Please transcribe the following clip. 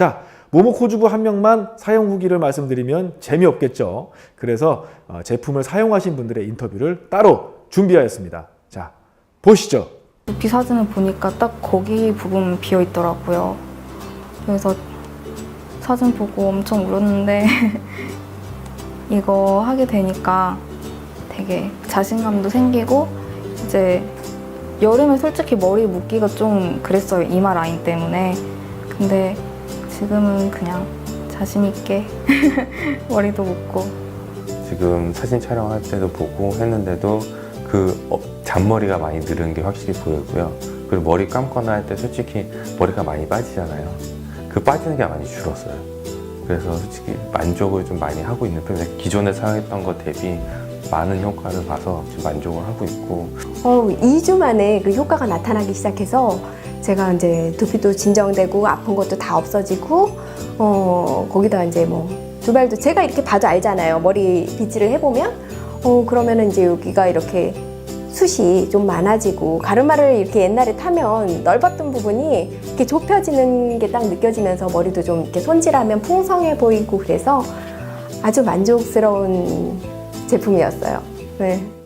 자, 모모코주부 한 명만 사용 후기를 말씀드리면 재미없겠죠. 그래서 어, 제품을 사용하신 분들의 인터뷰를 따로 준비하였습니다. 자, 보시죠. 비 사진을 보니까 딱 거기 부분 비어 있더라고요. 그래서 사진 보고 엄청 울었는데 이거 하게 되니까 되게 자신감도 생기고 이제 여름에 솔직히 머리 묶기가 좀 그랬어요. 이마 라인 때문에. 근데 지금은 그냥 자신 있게 머리도 묶고 지금 사진 촬영할 때도 보고 했는데도 그 어, 잔머리가 많이 늘은 게 확실히 보이고요. 그리고 머리 감거나 할 때 솔직히 머리가 많이 빠지잖아요. 그 빠지는 게 많이 줄었어요. 그래서 솔직히 만족을 좀 많이 하고 있는 편이에요. 기존에 사용했던 것 대비 많은 효과를 봐서 지금 만족을 하고 있고 어, 2주 만에 그 효과가 나타나기 시작해서 제가 이제 두피도 진정되고 아픈 것도 다 없어지고 어, 거기다 이제 뭐 두발도 제가 이렇게 봐도 알잖아요. 머리 빗질을 해보면 어, 그러면은 이제 여기가 이렇게 숱이 좀 많아지고 가르마를 이렇게 옛날에 타면 넓었던 부분이 이렇게 좁혀지는 게 딱 느껴지면서 머리도 좀 이렇게 손질하면 풍성해 보이고 그래서 아주 만족스러운 제품이었어요. 네.